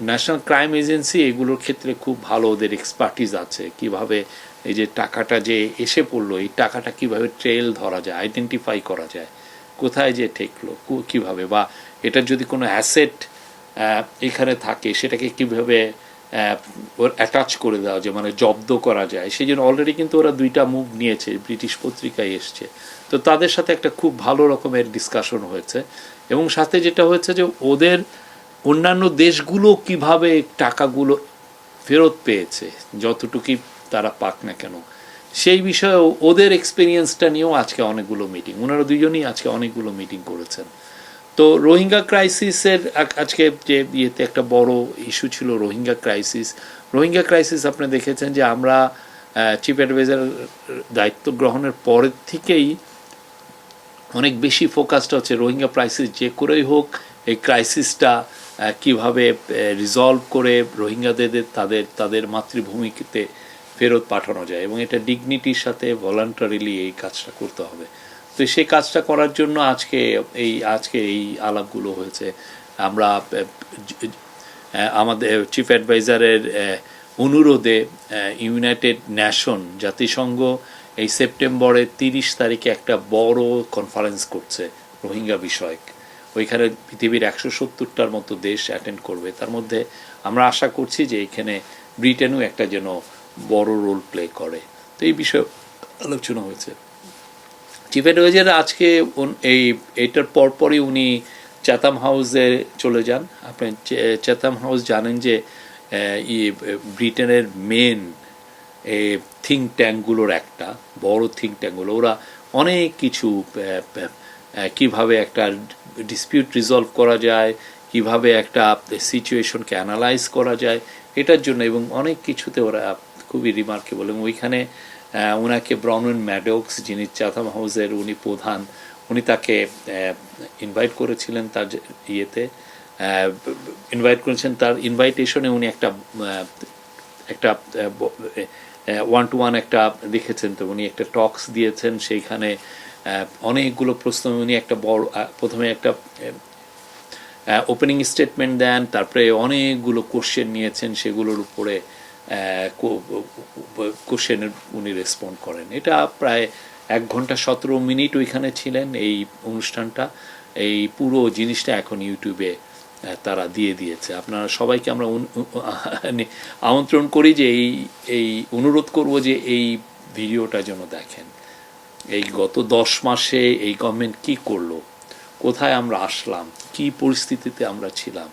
National crime agency এগুলোর ক্ষেত্রে খুব ভালো ওদের এক্সপার্টিস আছে। কীভাবে এই যে টাকাটা যে এসে পড়ল, এই টাকাটা কীভাবে ট্রেল ধরা যায় আইডেন্টিফাই করা যায়, কোথায় যে ঠেকলো কীভাবে, বা এটার যদি কোনো অ্যাসেট এখানে থাকে, সেটাকে কীভাবে ওর অ্যাটাচ করে দেওয়া যায় মানে জব্দ করা যায় সেই জন্য অলরেডি কিন্তু ওরা দুইটা মুভ নিয়েছে, ব্রিটিশ পত্রিকায় এসছে। তো তাদের সাথে একটা খুব ভালো রকমের ডিসকাশন হয়েছে। এবং সাথে যেটা হয়েছে যে ওদের অন্যান্য দেশগুলো কীভাবে টাকাগুলো ফেরত পেয়েছে, যতটুকুই তারা পাক না কেন, সেই বিষয়ে ওদের এক্সপিরিয়েন্সটা নিয়েও আজকে অনেকগুলো মিটিং ওনারা দুজনেই আজকে অনেকগুলো মিটিং করেছেন। তো রোহিঙ্গা ক্রাইসিসের আজকে যে ইয়েতে একটা বড় ইস্যু ছিল রোহিঙ্গা ক্রাইসিস রোহিঙ্গা ক্রাইসিস আপনি দেখেছেন যে আমরা চিফ অ্যাডভাইজার দায়িত্ব গ্রহণের পরের থেকেই অনেক বেশি ফোকাসটা হচ্ছে। রোহিঙ্গা ক্রাইসিস যে করেই হোক, এই ক্রাইসিসটা কীভাবে রিজলভ করে রোহিঙ্গাদের তাদের তাদের মাতৃভূমিতে ফেরত পাঠানো যায় এবং এটা ডিগনিটির সাথে ভলান্টারিলি এই কাজটা করতে হবে। তো সেই কাজটা করার জন্য আজকে এই আজকে এই আলাপগুলো হয়েছে। আমরা আমাদের চিফ অ্যাডভাইজারের অনুরোধে ইউনাইটেড ন্যাশন জাতিসংঘ এই সেপ্টেম্বরের তিরিশ তারিখে একটা বড় কনফারেন্স করছে রোহিঙ্গা বিষয়ক। ওইখানে পৃথিবীর একশো সত্তরটার মতো দেশ অ্যাটেন্ড করবে। তার মধ্যে আমরা আশা করছি যে এখানে ব্রিটেনও একটা যেন বড় রোল প্লে করে। তো এই বিষয়ে আলোচনা হয়েছে। চিফ অ্যাডভাইজার আজকে এই এটার পরপরই উনি চ্যাতাম হাউসে চলে যান। আপনি চ্যাতাম হাউস জানেন যে ব্রিটেনের মেন থিঙ্ক ট্যাঙ্কগুলোর একটা, বড় থিঙ্ক ট্যাঙ্কগুলো ওরা অনেক কিছু কীভাবে একটা ডিসপিউট রিজলভ করা যায়, কীভাবে একটা সিচুয়েশনকে অ্যানালাইজ করা যায়, এটার জন্য এবং অনেক কিছুতে ওরা খুবই রিমার্কেবল এবং ওইখানে ওনাকে ব্রাউন ম্যাডক্স যিনি চাথাম হাউসের উনি প্রধান, উনি তাকে ইনভাইট করেছিলেন তার ইয়েতে ইনভাইট করেছেন তার ইনভাইটেশনে উনি একটা একটা ওয়ান টু ওয়ান একটা দেখেছেন তো, উনি একটা টক্স দিয়েছেন সেইখানে অনেকগুলো প্রশ্ন উনি একটা বড় প্রথমে একটা ওপেনিং স্টেটমেন্ট দেন, তারপরে অনেকগুলো কোশ্চেন নিয়েছেন, সেগুলোর উপরে কোশ্চেনের উনি রেসপন্ড করেন। এটা প্রায় এক ঘণ্টা সতেরো মিনিট ওইখানে ছিলেন এই অনুষ্ঠানটা। এই পুরো জিনিসটা এখন ইউটিউবে তারা দিয়ে দিয়েছে। আপনারা সবাইকে আমরা উ- আমন্ত্রণ করি যে এই এই অনুরোধ করব যে এই ভিডিওটা যেন দেখেন। এই গত দশ মাসে এই গভর্নমেন্ট কি করল? কোথায় আমরা আসলাম? কি পরিস্থিতিতে আমরা ছিলাম?